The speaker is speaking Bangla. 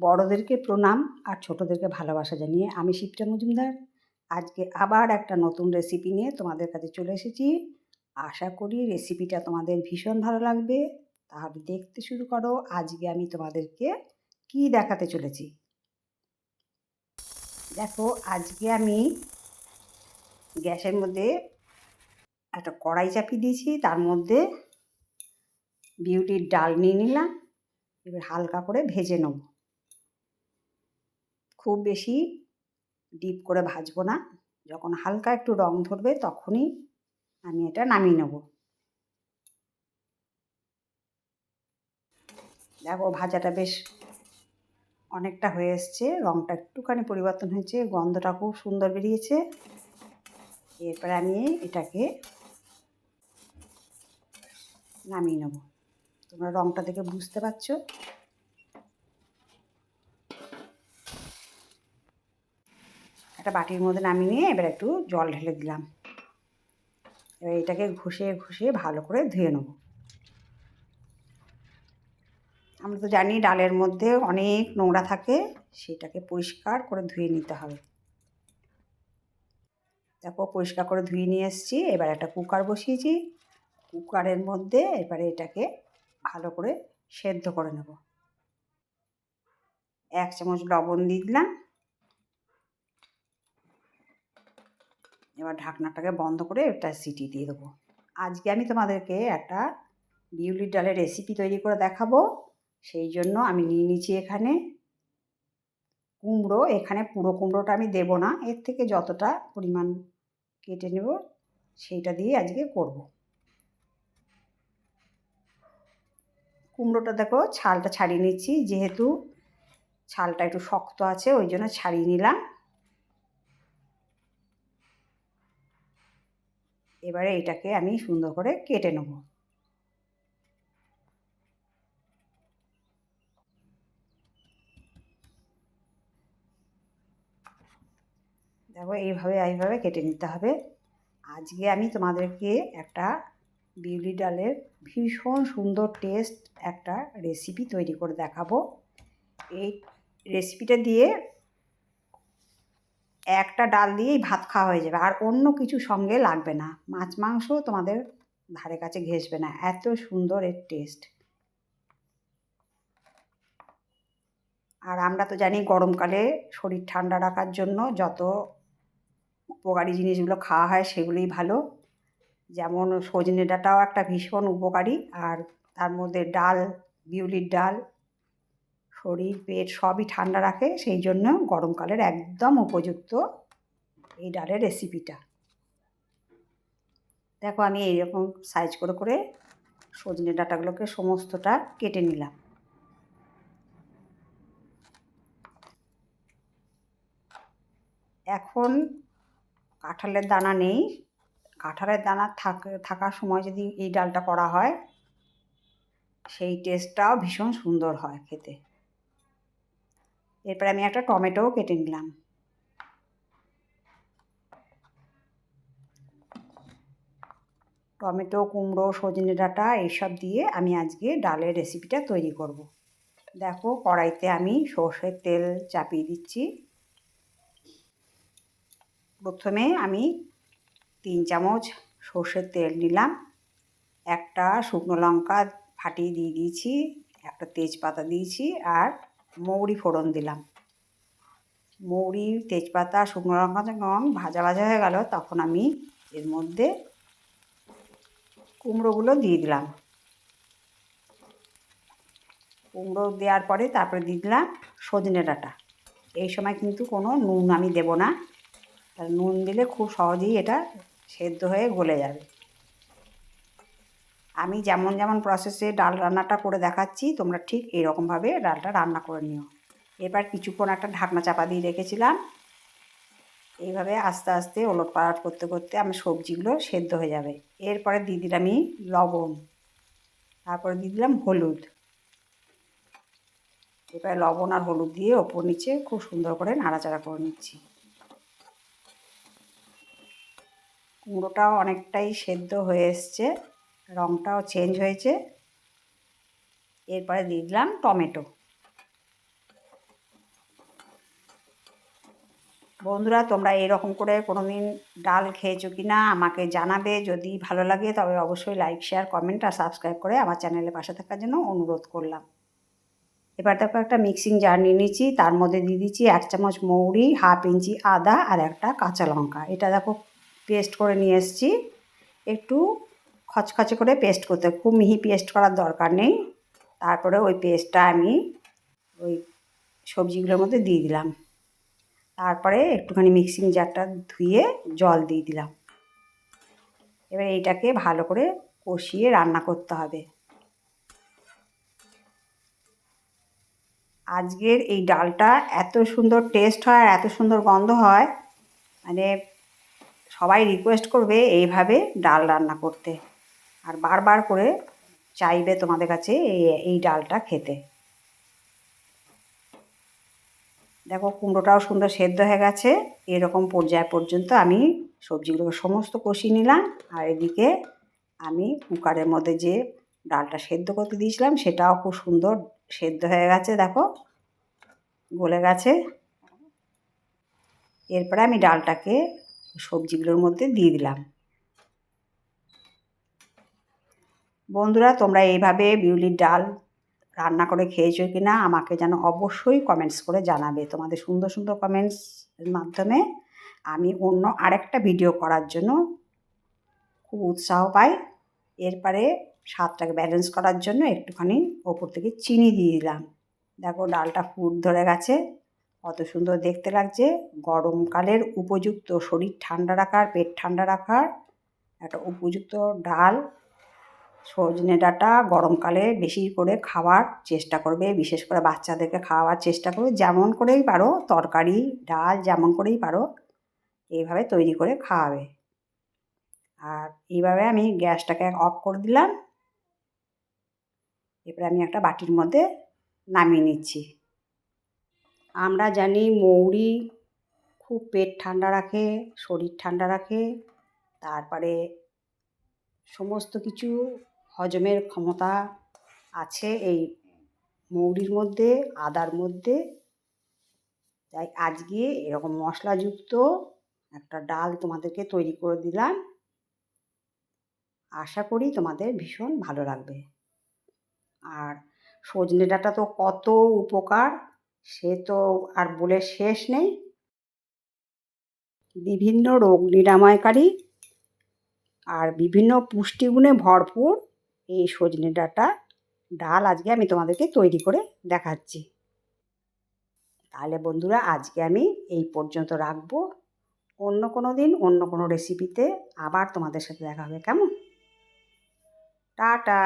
বড়োদেরকে প্রণাম আর ছোটোদেরকে ভালোবাসা জানিয়ে আমি শিপ্রা মজুমদার। আজকে আবার একটা নতুন রেসিপি নিয়ে তোমাদের কাছে চলে এসেছি। আশা করি রেসিপিটা তোমাদের ভীষণ ভালো লাগবে। তাহলে দেখতে শুরু করো, আজকে আমি তোমাদেরকে কি দেখাতে চলেছি। দেখো, আজকে আমি গ্যাসের মধ্যে একটা কড়াই চাপিয়ে দিয়েছি। তার মধ্যে বিউটির ডাল নিয়ে নিলাম। এবার হালকা করে ভেজে নেব। খুব বেশি ডিপ করে ভাজবো না। যখন হালকা একটু রং ধরবে তখনই আমি এটা নামিয়ে নেব। দেখো ভাজাটা বেশ অনেকটা হয়ে এসছে রঙটা একটুখানি পরিবর্তন হয়েছে, গন্ধটা খুব সুন্দর বেরিয়েছে। এরপরে আমি এটাকে নামিয়ে নেব। তোমরা রঙটা দেখে বুঝতে পারছ? একটা বাটির মধ্যে নামিয়ে নিয়ে এবার একটু জল ঢেলে দিলাম। এবার এটাকে ঘষে ঘষে ভালো করে ধুয়ে নেব। আমরা তো জানি ডালের মধ্যে অনেক নোংরা থাকে, সেটাকে পরিষ্কার করে ধুয়ে নিতে হবে। দেখো পরিষ্কার করে ধুয়ে নিয়ে এসেছি, এবার একটা কুকার বসিয়েছি। কুকারের মধ্যে এবারে এটাকে ভালো করে সেদ্ধ করে নেব। এক চামচ লবণ দিয়ে দিলাম। এবার ঢাকনাটাকে বন্ধ করে এটা সিটি দিয়ে দেবো। আজকে আমি তোমাদেরকে একটা বিউলির ডালের রেসিপি তৈরি করে দেখাবো। সেই জন্য আমি নিয়ে নিচ্ছি এখানে কুমড়ো। এখানে পুরো কুমড়োটা আমি দেব না। এর থেকে যতটা পরিমাণ কেটে নেব, সেইটা দিয়ে আজকে করব। কুমড়োটা দেখো, ছালটা ছাড়িয়ে নিচ্ছি। যেহেতু ছালটা একটু শক্ত আছে, ওই জন্য ছাড়িয়ে নিলাম। এবারে এটাকে আমি সুন্দর করে কেটে নেব। দেখো, এইভাবে এইভাবে কেটে নিতে হবে। আজকে আমি তোমাদেরকে একটা বিউলি ডালের ভীষণ সুন্দর টেস্ট একটা রেসিপি তৈরি করে দেখাবো। এই রেসিপিটা দিয়ে একটা ডাল দিয়েই ভাত খাওয়া হয়ে যাবে। আর অন্য কিছু সঙ্গে লাগবে না। মাছ মাংস তোমাদের ধারে কাছে ঘেসবে না। এত সুন্দর এর টেস্ট আর আমরা তো জানি গরমকালে শরীর ঠান্ডা রাখার জন্য যত উপকারী জিনিসগুলো খাওয়া হয় সেগুলোই ভালো। যেমন সজনে ডাঁটাও একটা ভীষণ উপকারী। আর তার মধ্যে ডাল, বিউলির ডাল শরীর, পেট সবই ঠান্ডা রাখে, সেই জন্য গরমকালের একদম উপযুক্ত এই ডালের রেসিপিটা দেখো আমি এইরকম সাইজ করে করে সজনে ডাঁটাগুলোকে সমস্তটা কেটে নিলাম। এখন কাঁঠালের দানা নেই। কাঁঠালের দানা থাকার সময় যদি এই ডালটা করা হয়, সেই টেস্টটাও ভীষণ সুন্দর হয় খেতে। এরপরে আমি একটা টমেটোও কেটে নিলাম। টমেটো, কুমড়ো, সজনে ডাঁটা এইসব দিয়ে আমি আজকে ডালের রেসিপিটা তৈরি করব। দেখো কড়াইতে আমি সর্ষের তেল চাপিয়ে দিচ্ছি। প্রথমে আমি তিন চামচ সর্ষের তেল নিলাম। একটা শুকনো লঙ্কা ফাটিয়ে দিয়ে দিয়েছি, একটা তেজপাতা দিয়েছি আর মৌরি ফোড়ন দিলাম। মৌরি, তেজপাতা, শুকনো লঙ্কা যখন ভাজা ভাজা হয়ে গেল, তখন আমি এর মধ্যে কুমড়োগুলো দিয়ে দিলাম। কুমড়ো দেওয়ার পরে তারপরে দিয়ে দিলাম সজনে ডাঁটা। এই সময় কিন্তু কোনো নুন আমি দেব না। নুন দিলে খুব সহজেই এটা সেদ্ধ হয়ে গলে যাবে। আমি যেমন যেমন প্রসেসে ডাল রান্নাটা করে দেখাচ্ছি, তোমরা ঠিক এরকমভাবে ডালটা রান্না করে নিও। এবার কিছুক্ষণ একটা ঢাকনা চাপা দিয়ে রেখেছিলাম। এইভাবে আস্তে আস্তে ওলট পালট করতে করতে আমি সবজিগুলো সেদ্ধ হয়ে যাবে। এরপরে দিয়ে দিলাম আমি লবণ, তারপরে দিয়ে দিলাম হলুদ। এবার লবণ আর হলুদ দিয়ে ওপর নিচে খুব সুন্দর করে নাড়াচাড়া করে নিচ্ছি। কুমড়োটাও অনেকটাই সেদ্ধ হয়ে এসছে। রঙটাও চেঞ্জ হয়েছে। এরপরে দিয়ে দিলাম টমেটো। বন্ধুরা, তোমরা এরকম করে কোনো দিন ডাল খেয়েছো কি না আমাকে জানাবে। যদি ভালো লাগে, তবে অবশ্যই লাইক শেয়ার কমেন্ট আর সাবস্ক্রাইব করে আমার চ্যানেলে পাশে থাকার জন্য অনুরোধ করলাম। এবার দেখো একটা মিক্সিং জার নিয়ে নিচ্ছি। তার মধ্যে দিয়ে দিচ্ছি এক চামচ মৌরি হাফ ইঞ্চি আদা আর একটা কাঁচা লঙ্কা। এটা দেখো পেস্ট করে নিয়ে এসেছি। একটু খচখচে করে পেস্ট করতে। খুব মিহি পেস্ট করার দরকার নেই। তারপরে ওই পেস্টটা আমি ওই সবজিগুলোর মধ্যে দিয়ে দিলাম। তারপরে একটুখানি মিক্সিং জারটা ধুয়ে জল দিয়ে দিলাম। এবার এইটাকে ভালো করে কষিয়ে রান্না করতে হবে। আজকের এই ডালটা এত সুন্দর টেস্ট হয় আর এত সুন্দর গন্ধ হয়। মানে সবাই রিকোয়েস্ট করবে এইভাবে ডাল রান্না করতে। আর বারবার করে চাইবে তোমাদের কাছে এই এই ডালটা খেতে। দেখো, কুমড়োটাও সুন্দর সেদ্ধ হয়ে গেছে। এরকম পর্যায় পর্যন্ত আমি সবজিগুলোকে সমস্ত কষিয়ে নিলাম। আর এদিকে আমি কুকারের মধ্যে যে ডালটা সেদ্ধ করতে দিয়েছিলাম, সেটাও খুব সুন্দর সেদ্ধ হয়ে গেছে, দেখো, গলে গেছে। এরপরে আমি ডালটাকে সবজিগুলোর মধ্যে দিয়ে দিলাম। বন্ধুরা, তোমরা এইভাবে বিউলির ডাল রান্না করে খেয়েছো কি না আমাকে যেন অবশ্যই কমেন্টস করে জানাবে। তোমাদের সুন্দর সুন্দর কমেন্টসের মাধ্যমে আমি অন্য আরেকটা ভিডিও করার জন্য খুব উৎসাহ পাই। এরপরে স্বাদটাকে ব্যালেন্স করার জন্য একটুখানি ওপর থেকে চিনি দিয়ে দিলাম। দেখো, ডালটা ফুট ধরে গেছে। কত সুন্দর দেখতে লাগছে। গরমকালের উপযুক্ত শরীর ঠান্ডা রাখার, পেট ঠান্ডা রাখার একটা উপযুক্ত ডাল। সজনে ডাঁটা গরমকালে বেশি করে খাওয়ার চেষ্টা করবে, বিশেষ করে বাচ্চাদেরকে খাওয়ার চেষ্টা করবে। যেমন করেই পারো, তরকারি, ডাল, যেমন করেই পারো, এইভাবে তৈরি করে খাওয়াবে। আর এইভাবে আমি গ্যাসটাকে অফ করে দিলাম। এরপরে আমি একটা বাটির মধ্যে নামিয়ে নিচ্ছি। আমরা জানি মৌরি খুব পেট ঠান্ডা রাখে, শরীর ঠান্ডা রাখে, তারপরে সমস্ত কিছু হজমের ক্ষমতা আছে এই মৌরির মধ্যে, আদার মধ্যে। তাই আজকে এরকম মশলাযুক্ত একটা ডাল তোমাদেরকে তৈরি করে দিলাম। আশা করি তোমাদের ভীষণ ভালো লাগবে। আর সজনে ডাঁটা তো কত উপকার, সে তো আর বলে শেষ নেই। বিভিন্ন রোগ নিরাময়কারী আর বিভিন্ন পুষ্টিগুণে ভরপুর এই সজনে ডাটা ডাল আজকে আমি তোমাদেরকে তৈরি করে দেখাচ্ছি। তাহলে বন্ধুরা আজকে আমি এই পর্যন্ত রাখব। অন্য কোনো দিন, অন্য কোনো রেসিপিতে আবার তোমাদের সাথে দেখা হবে, কেমন? টাটা!